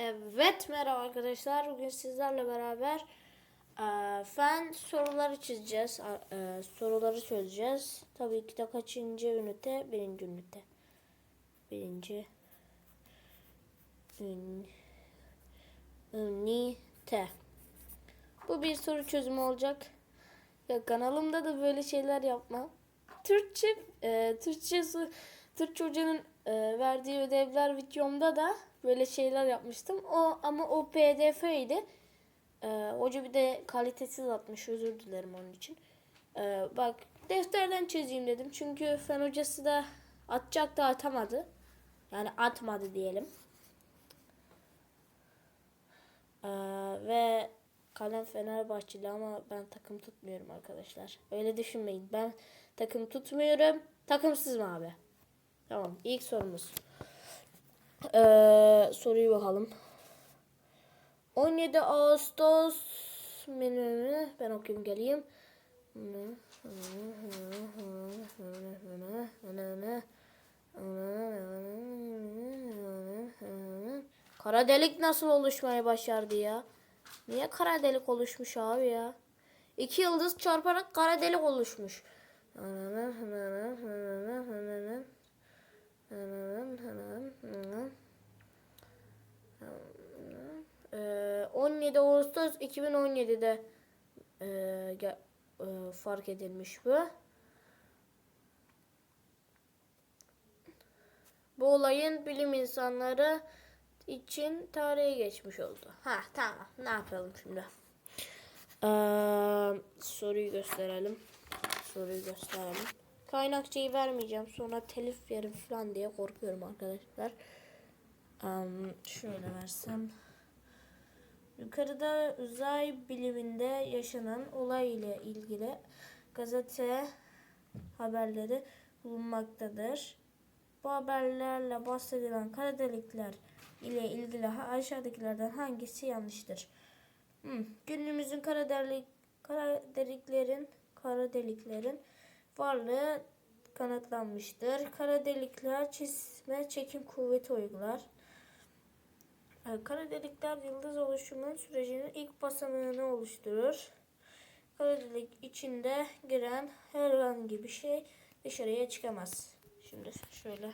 Evet merhaba arkadaşlar. Bugün sizlerle beraber eee, fen soruları çizeceğiz. Eee, soruları çözeceğiz. Tabii ki de kaçıncı ünite? Birinci ünite. Birinci ün, ünite. Bu bir soru çözümü olacak. Ya kanalımda da böyle şeyler yapmam. Türkçe, e, Türkçe, su- Türkçe hocanın e, verdiği ödevler videomda da böyle şeyler yapmıştım. O ama o PDF idi. E, hoca bir de kalitesiz atmış. Özür dilerim onun için. E, bak defterden çizeyim dedim. Çünkü fen hocası da atacak da atamadı. Yani atmadı diyelim. Ee, ve kalem Fenerbahçeli ama ben takım tutmuyorum arkadaşlar. Öyle düşünmeyin. Ben takım tutmuyorum. Takımsız mı abi? Tamam. İlk sorumuz. Ee, soruyu bakalım. 17 Ağustos ben okuyayım geleyim. Kara delik nasıl oluşmaya başardı ya? Niye kara delik oluşmuş abi ya? İki yıldız çarparak kara delik oluşmuş. Ee, 17 Ağustos 2017'de e, e, fark edilmiş bu. Bu olayın bilim insanları için tarihe geçmiş oldu. Ha tamam. Ne yapalım şimdi? Ee, soruyu gösterelim. Soruyu gösterelim. Kaynakçayı vermeyeceğim. Sonra telif yerim falan diye korkuyorum arkadaşlar. Em, şöyle versem. Yukarıda uzay biliminde yaşanan olay ile ilgili gazete haberleri bulunmaktadır. Bu haberlerle bahsedilen kara delikler ile ilgili aşağıdakilerden hangisi yanlıştır? Hmm, Günümüzün kara delik kara deliklerin kara deliklerin varlığı kanıtlanmıştır. Kara delikler çizme çekim kuvveti uygular. Ee, Kara delikler yıldız oluşumun sürecinin ilk basamağını oluşturur. Kara delik içinde giren herhangi bir şey dışarıya çıkamaz. Şimdi şöyle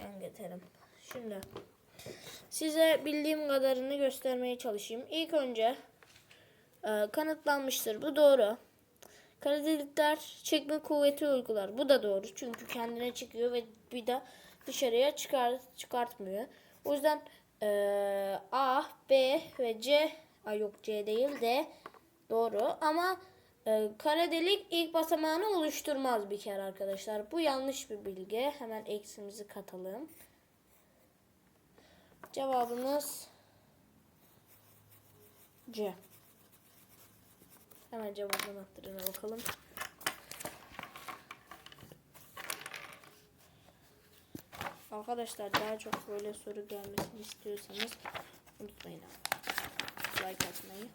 yan getirelim. Şimdi size bildiğim kadarını göstermeye çalışayım. İlk önce e, kanıtlanmıştır. Bu doğru. Kara delikler çekme kuvveti uygular. Bu da doğru. Çünkü kendine çıkıyor ve bir de dışarıya çıkar, çıkartmıyor. O yüzden e, A, B ve C Ay yok C değil de doğru. Ama e, kara delik ilk basamağını oluşturmaz bir kere arkadaşlar. Bu yanlış bir bilgi. Hemen eksimizi katalım. Cevabımız C. Hemen cevap anahtarına bakalım. Arkadaşlar daha çok böyle soru gelmesini istiyorsanız unutmayın. Like atmayı.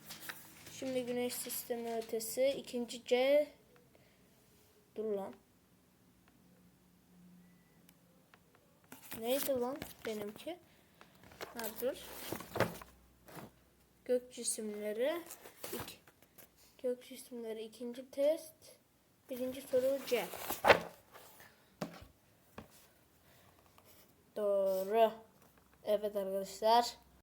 Şimdi güneş sistemi ötesi ikinci C Dur lan. Neydi lan benimki? Ha dur. Gök cisimleri iki, Gök cisimleri ikinci test. Birinci soru C. Doğru. Evet arkadaşlar.